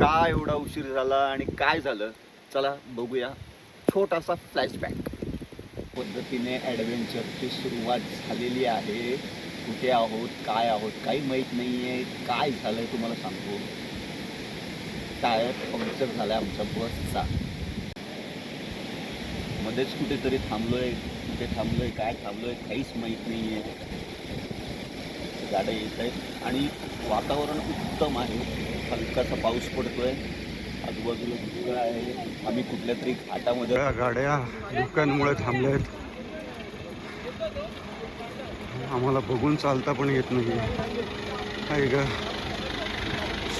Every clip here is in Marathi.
का एवढा उशीर झाला आणि काय झालं? चला बघूया. छोटासा फ्लॅशबॅक पद्धतीने ॲडव्हेंचरची सुरुवात झालेली आहे. कुठे आहोत काय आहोत काही माहीत नाही आहे काय झालं आहे तुम्हाला सांगतो. टायर पंक्चर झाला आहे आमच्या बसचा. मध्येच कुठेतरी थांबलोय. कुठे थांबलोय काय थांबलोय काहीच माहीत नाही आहे गाड्या येत आहेत आणि वातावरण उत्तम आहे. हलकासा पाऊस पडतोय. आजूबाजूला धुकं आहे. आम्ही कुठल्या तरी घाटामध्ये गाड्या धुक्यांमुळे थांबल्या आहेत. आम्हाला बघून चालता पण येत नाही आहे का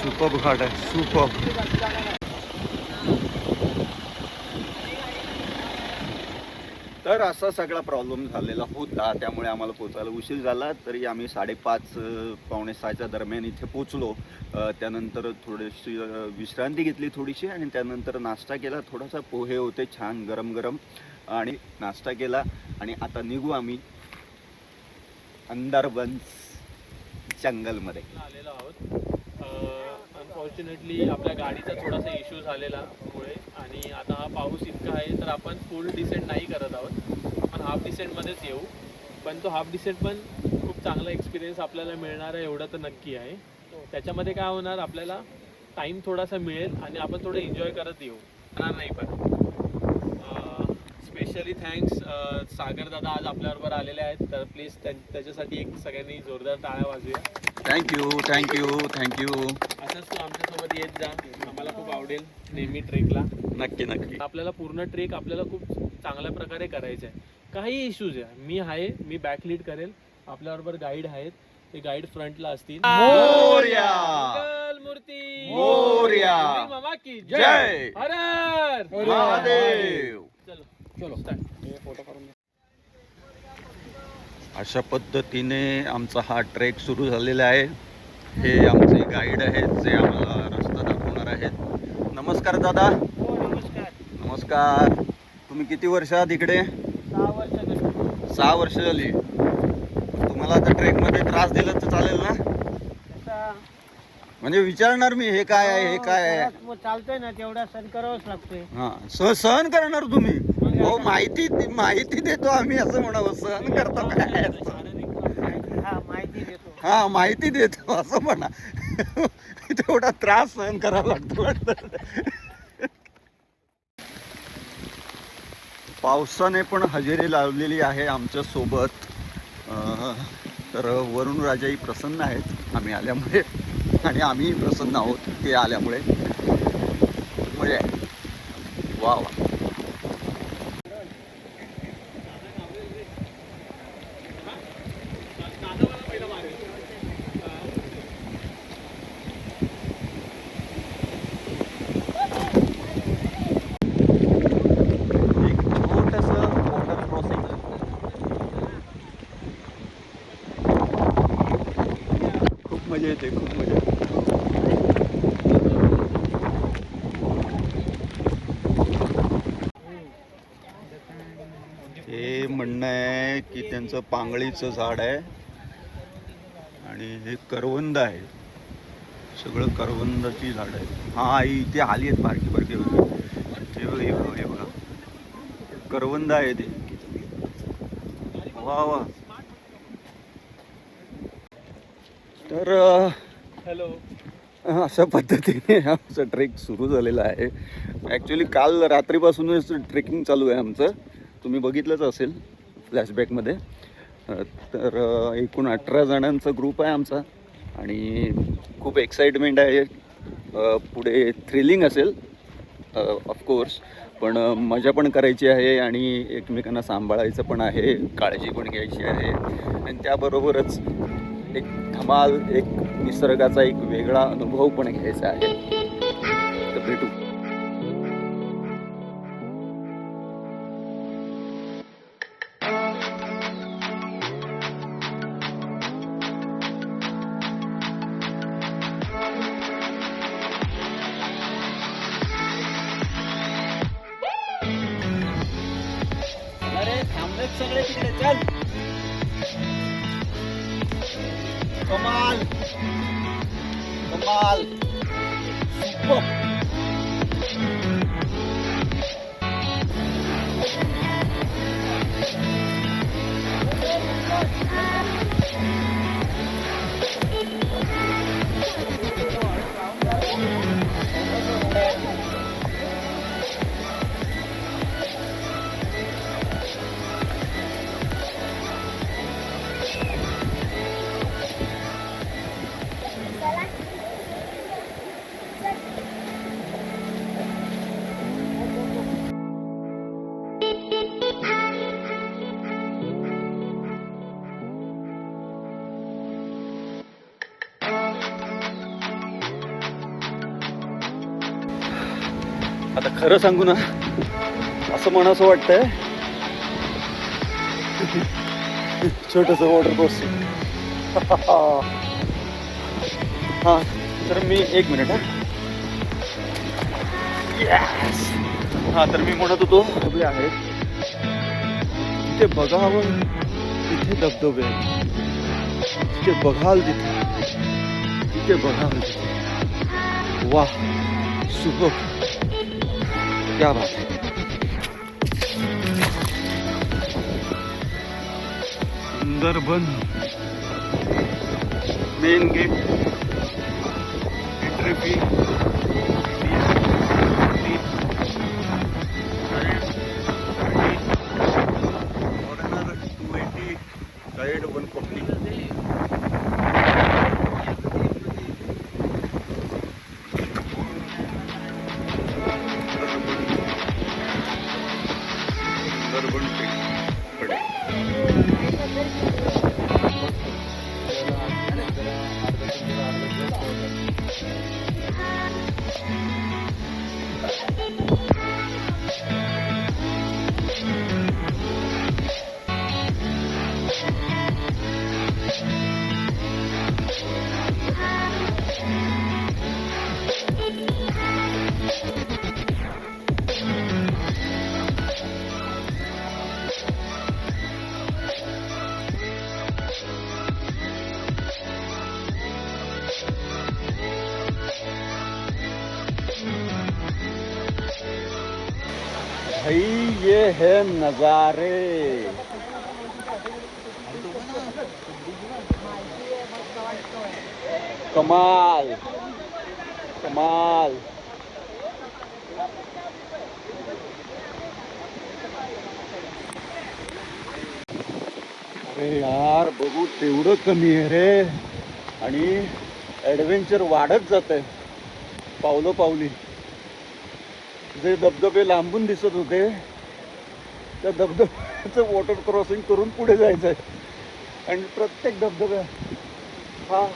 सुपब घाट आहे. सुपब. तर असा सगळा प्रॉब्लेम झालेला होता. त्यामुळे आम्हाला पोचायला उशीर झाला. तरी आम्ही साडेपाच पावणे सहाच्या दरम्यान इथे पोचलो त्यानंतर थोडीशी विश्रांती घेतली थोडीशी आणि त्यानंतर नाश्ता केला. थोडासा पोहे होते छान गरम गरम आणि नाश्ता केला आणि आता निघू आम्ही अंदरबन्स जंगलमध्ये. आलेलो आहोत. अनफॉर्च्युनेटली आपल्या गाडीचा थोडासा इश्यू झालेला मुळे. आणि आता हा पाऊस इतका आहे तर आपण फुल डिसेंट नाही करत आहोत. आपण हाफ डिसेंटमध्येच येऊ. पण तो हाफ डिसेंट पण खूप चांगला एक्सपिरियन्स आपल्याला मिळणार आहे एवढं तर नक्की आहे. त्याच्यामध्ये काय होणार आपल्याला टाईम थोडासा मिळेल आणि आपण थोडं एन्जॉय करत येऊ. होणार नाही पण. स्पेशली थँक्स सागर दादा आज आपल्याबरोबर आलेले आहेत. तर प्लीज त्याच्यासाठी एक सगळ्यांनी जोरदार टाळ्या वाजूया थँक्यू थँक्यू थँक्यू असंच तू आमच्यासोबत येत जा. आम्हाला खूप आवडेल नेहमी ट्रेकला. नक्की नक्की. आपल्याला पूर्ण ट्रेक आपल्याला खूप चांगल्या प्रकारे करायचं आहे. काही इश्यूज आहे. मी आहे मी बॅक लीड करेल. आपल्याबरोबर गाईड आहेत. ते गाईड फ्रंटला असतील. मामा की जय! हर चलो चलो स्टार्ट अशा पद्धतीने आमचा हा ट्रेक सुरू झालेला आहे. हे आमचे गाईड आहेत जे आम्हाला रस्ता दाखवणार आहेत. नमस्कार दादा. हो नमस्कार. नमस्कार. तुम्ही किती वर्ष आहात इकडे? सहा वर्ष झाली. सहा वर्ष झाली. तुम्हाला आता ट्रेकमध्ये त्रास दिला तर चालेल ना? म्हणजे विचारणार मी हे काय आहे हे काय आहे? चालतोय ना तेवढा सण करावाच लागतोय. हा सह सहन करणार तुम्ही. हो माहिती माहिती देतो आम्ही असं म्हणावं सहन करतो काय? हा माहिती देतो. हा माहिती देतो असं म्हणा. तेवढा त्रास सहन करावा लागतो वाटतं. पावसाने पण हजेरी लावलेली आहे आमच्यासोबत. अं, तर वरुण राजाही प्रसन्न आहेत. आम्ही आल्यामुळे आणि आम्ही प्रसन्न आहोत ते आल्यामुळे. म्हणजे वा वा एक खूप मजा येते खूप मजा येते हे म्हणणं आहे त्यांचं पांगळीचं झाड आहे. आणि हे करवंद आहे. सगळं करवंदाची झाड आहेत. हा इथे आली आहेत बारकी बारकी. हे बघा. हे बघा हे बघा करवंद आहे ते. वा वा. तर हॅलो. अशा पद्धतीने आमचं ट्रेक सुरू झालेलं आहे. ॲक्च्युली काल रात्रीपासूनच ट्रेकिंग चालू आहे आमचं. तुम्ही बघितलंच असेल फ्लॅशबॅकमध्ये तर एकूण अठरा जणांचा ग्रुप आहे आमचा आणि खूप एक्साइटमेंट आहे. पुढे थ्रिलिंग असेल ऑफकोर्स पण मजा पण करायची आहे आणि एकमेकांना सांभाळायचं पण आहे काळजी पण घ्यायची आहे. आणि त्याबरोबरच एक धमाल एक निसर्गाचा एक वेगळा अनुभव पण घ्यायचा आहे. तर भेटू. सगळे तिकडे चल कमाल कमाल सुपर खरं सांगू ना असं म्हणावं वाटतंय. छोटस वॉटर कोर्स हा तर मी एक मिनिट हा. Yes! हा तर मी म्हणत होतो धबे आहेत तिथे बघावं तिथे धबधबे. आहेत. तिथे बघाल तिथे. तिथे बघाल तिथे. वा सुख क्या बात है Sundarban main gate entry fee भाई ये है नजारे। कमाल कमाल। अरे यार बघू तेवढं कमी आहे रे. आणि ॲडव्हेंचर वाढत जात आहे पावलं पावली. जे धबधबे लांबून दिसत होते त्या धबधब्याचं वॉटर क्रॉसिंग करून पुढे जायचं आहे आणि प्रत्येक धबधब्या हा oh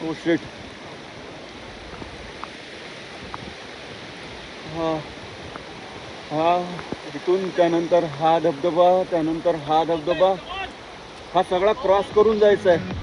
ओ शेट हा. हा. इथून त्यानंतर हा धबधबा त्यानंतर हा धबधबा हा सगळा क्रॉस करून जायचा आहे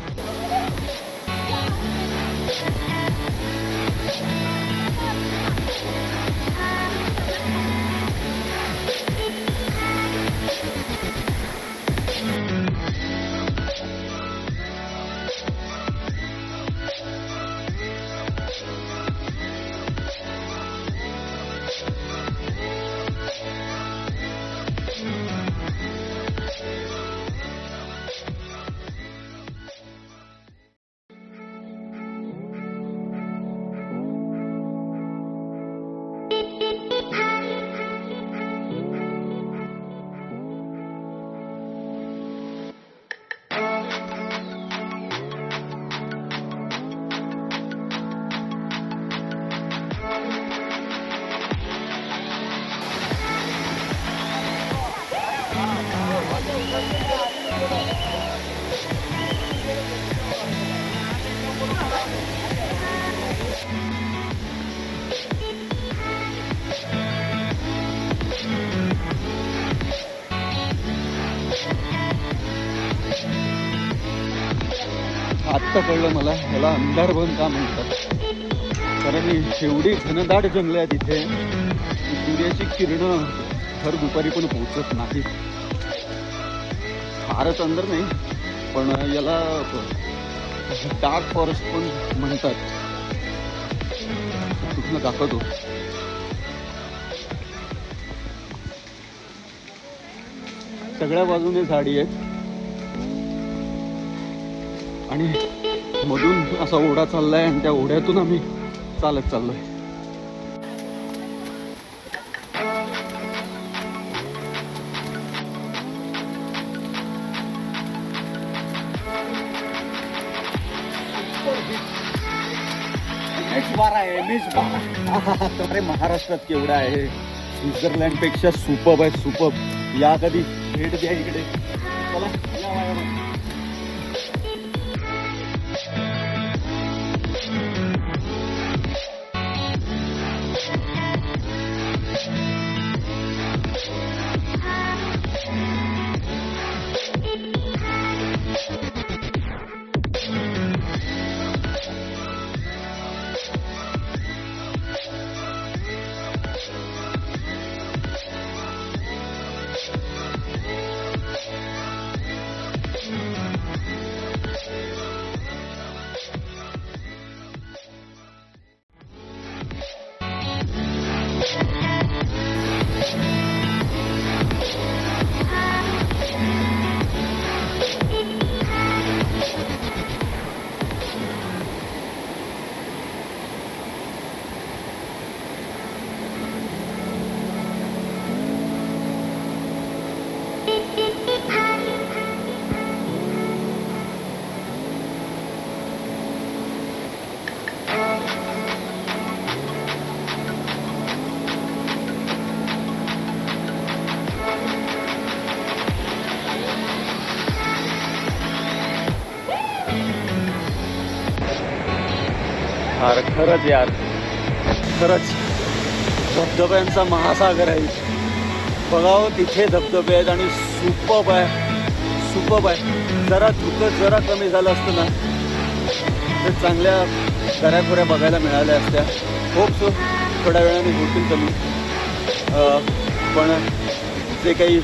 आता कळलं मला. ह्याला अंधारवन का म्हणतात. कारण एवढी घनदाट जंगलं आहे तिथे सूर्याची किरणं हर दुपारी पण पोहोचत नाही फारच अंदर नाही पण याला डार्क फॉरेस्ट पण म्हणतात. तुला दाखवतो? सगळ्या बाजूने झाडी आहेत. आणि मधून असा ओढा चाललाय आणि त्या ओढ्यातून आम्ही चालत चाललोय. अरे महाराष्ट्रात केवढा आहे. स्वित्झर्लंडपेक्षा सुपब आहे सुपब या कधी भेट द्या इकडे. खरंच यार. खरंच. धबधब्यांचा महासागर आहे. बघावं हो, तिथे धबधबे आहेत आणि सुपब आहे. सुपब आहे. जरा धुकं जरा कमी झालं असतं ना तर चांगल्या दऱ्याखोऱ्या बघायला मिळाल्या असत्या. होप सो थोड्या वेळाने होतील कमी पण जे काही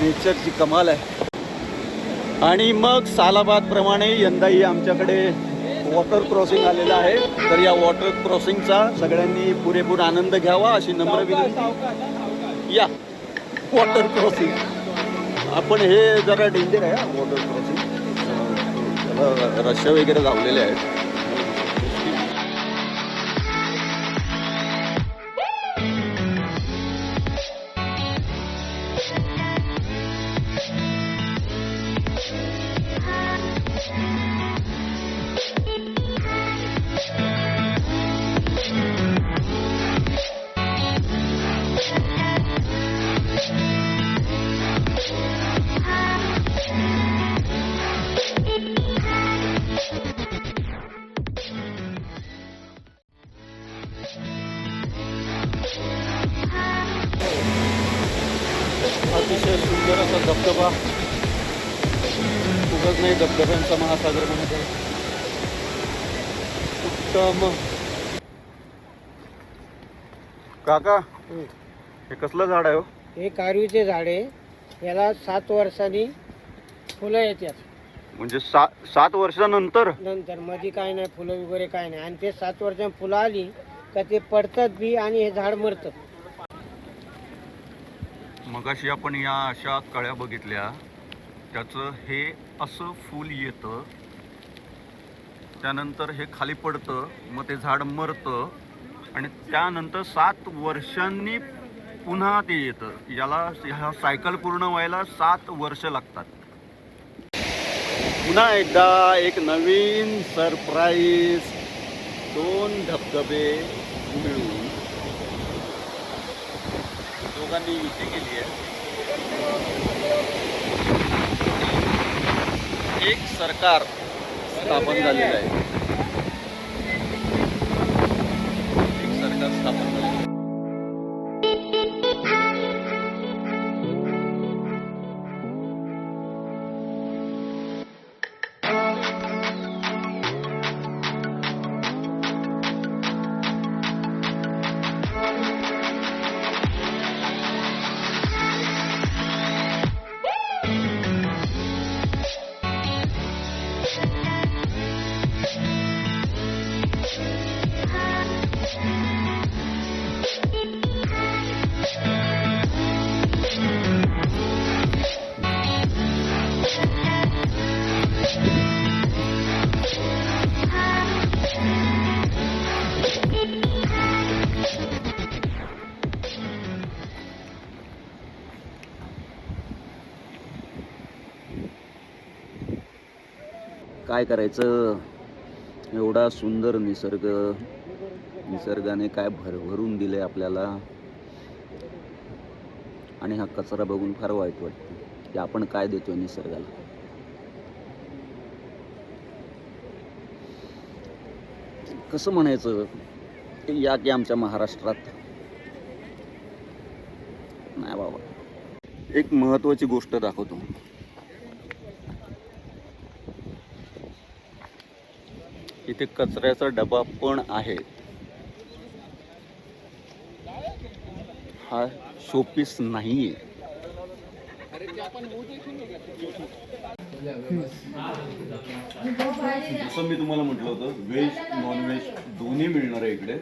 नेचरची कमाल आहे. आणि मग सालाबादप्रमाणे यंदाही आमच्याकडे वॉटर क्रॉसिंग आलेलं आहे. तर या वॉटर क्रॉसिंगचा सगळ्यांनी पुरेपूर आनंद घ्यावा अशी नम्र विनंती. या वॉटर क्रॉसिंग. आपण हे जरा डेंजर आहे वॉटर क्रॉसिंग. रश्या वगैरे लावलेले आहेत. धबधबा. उगत नाही धबधब्यांचा महासागर म्हणत. आहे उत्तम. काका हे कसलं झाड आहे हो? हे कारवीचे झाड आहे. याला सात वर्षांनी फुलं येतात. म्हणजे सात सात वर्षानंतर? नंतर मध्ये काय नाही फुलं वगैरे काय नाही. आणि ते सात वर्षांनी फुलं आली का ते पडतात बी आणि हे झाड मरतं मगाशी आपण या अशा कळ्या बघितल्या. त्याचं हे असं फूल येतं. त्यानंतर हे खाली पडतं मग ते झाड मरतं आणि त्यानंतर सात वर्षांनी पुन्हा ते येतं. याला ह्या सायकल पूर्ण व्हायला सात वर्ष लागतात. पुन्हा एकदा एक नवीन सरप्राईज दोन धबधबे मिळून दोघांनी युती केली आहे. एक सरकार स्थापन झालेलं आहे. काय करायचं? एवढा सुंदर निसर्ग निसर्गाने काय भरभरून दिले आपल्याला. आणि हा कचरा बघून फार वाईट वाटतं. की आपण काय देतोय निसर्गाला? कसं म्हणायचं? या की आमच्या महाराष्ट्रात. नाही बाबा. एक महत्वाची गोष्ट दाखवतो. इथे कचऱ्याचा डबा पण आहे. हा शोपीस नाहीये. जसं मी तुम्हाला म्हटलं होतं व्हेज नॉनव्हेज दोन्ही मिळणार आहे इकडे.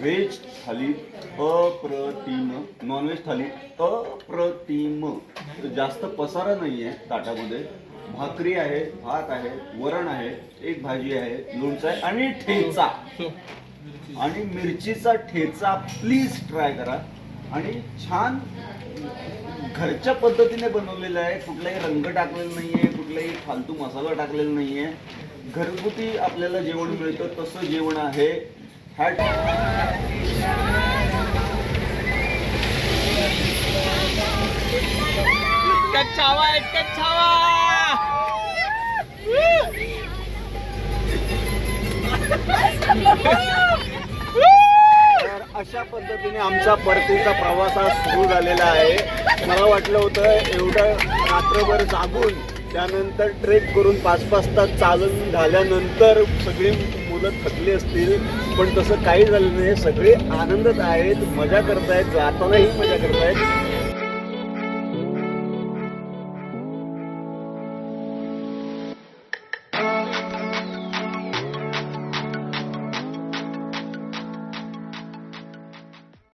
व्हेज थाली अप्रतिम नॉनव्हेज थाली अप्रतिम. जास्त पसारा नाही आहे ताटामध्ये. भाकरी आहे भात आहे वरण आहे एक भाजी आहे लोणचं आहे आणि ठेचा. आणि मिरचीचा ठेचा प्लीज ट्राय करा. आणि छान घरच्या पद्धतीने बनवलेलं आहे. कुठलाही रंग टाकलेला आहे कुठलाही फालतू मसाला टाकलेला नाही आहे घरगुती आपल्याला जेवण मिळतं तसं जेवण आहे. हॅट छावा! अशा पद्धतीने आमचा परतीचा प्रवास हा सुरू झालेला आहे. मला वाटलं होतं एवढं रात्रभर जागून त्यानंतर ट्रेक करून पाच पाच तास चालून झाल्यानंतर सगळी मुलं थकली असतील. पण तसं काही झालं नाही. सगळे आनंदात आहेत मजा करतायत जातानाही मजा करतायत.